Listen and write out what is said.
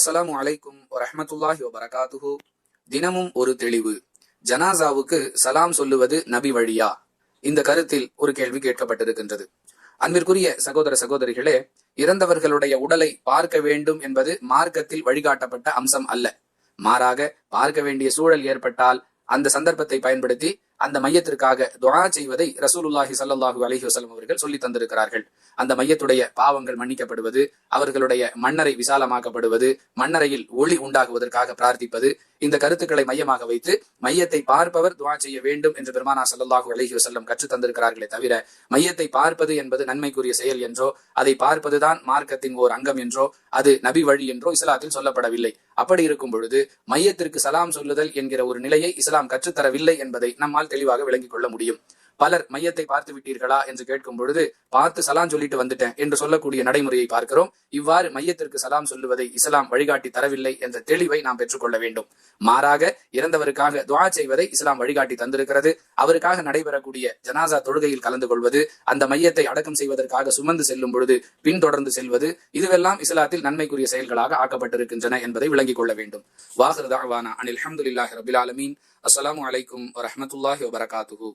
அஸ்ஸலாமு அலைக்கும் வரஹ்மத்துல்லாஹி வபரகாத்துஹு தினமும் ஒரு தெளிவு. ஜனாசாவுக்கு சலாம் சொல்லுவது நபி வழியா? இந்த கருத்தில் ஒரு கேள்வி கேட்கப்பட்டிருக்கின்றது. அன்பிற்குரிய சகோதர சகோதரிகளே இறந்தவர்களுடைய உடலை பார்க்க வேண்டும் என்பது மார்க்கத்தில் வழிகாட்டப்பட்ட அம்சம் அல்ல. மாறாக பார்க்க வேண்டிய சூழல் ஏற்பட்டால் அந்த சந்தர்ப்பத்தை பயன்படுத்தி அந்த மையத்திற்காக துவா செய்வதை ரசூலுல்லாஹி சல்லாஹூ அலஹி வசலம் அவர்கள் சொல்லி தந்திருக்கிறார்கள். அந்த மையத்துடைய பாவங்கள் மன்னிக்கப்படுவது அவர்களுடைய மண்ணறை விசாலமாக்கப்படுவது மண்ணறையில் ஒளி உண்டாகுவதற்காக பிரார்த்திப்பது இந்த கருத்துக்களை மையமாக வைத்து மையத்தை பார்ப்பவர் துவா செய்ய வேண்டும் என்று பெருமானா சல்லாஹூ அலஹி வசல்லம் கற்றுத் தந்திருக்கிறார்களே தவிர மையத்தை பார்ப்பது என்பது நன்மைக்குரிய செயல் என்றோ அதை பார்ப்பதுதான் மார்க்கத்தின் ஓர் அங்கம் என்றோ அது நபி வழி என்றோ இஸ்லாத்தில் சொல்லப்படவில்லை. அப்படி இருக்கும் பொழுது மையத்திற்கு சலாம் சொல்லுதல் என்கிற ஒரு நிலையை இஸ்லாம் கற்றுத்தரவில்லை என்பதை நம்மால் தெளிவாக விளங்கிக் கொள்ள முடியும். பலர் மையத்தை பார்த்து விட்டீர்களா என்று கேட்கும் பொழுது பார்த்து சலாம் சொல்லிட்டு வந்துட்டேன் என்று சொல்லக்கூடிய நடைமுறையை பார்க்கிறோம். இவ்வாறு மையத்திற்கு சலாம் சொல்லுவதை இஸ்லாம் வழிகாட்டி தரவில்லை என்ற தெளிவை நாம் பெற்றுக்கொள்ள வேண்டும். மாறாக இறந்தவருக்காக துவா செய்வதை இஸ்லாம் வழிகாட்டி தந்திருக்கிறது. அவருக்காக நடைபெறக்கூடிய ஜனாசா தொழுகையில் கலந்து கொள்வது அந்த மையத்தை அடக்கம் செய்வதற்காக சுமந்து செல்லும் பொழுது பின்தொடர்ந்து செல்வது இதுவெல்லாம் இஸ்லாத்தில் நன்மைக்குரிய செயல்களாக ஆக்கப்பட்டிருக்கின்றன என்பதை விளங்கிக் கொள்ள வேண்டும். வாஹிர் தாவானா அனில் அஹமதுல்லாஹி ரபில் ஆலமீன். அஸ்லாம் அலைக்கும் வரமத்துல்லாஹி வபரகாத்துஹு.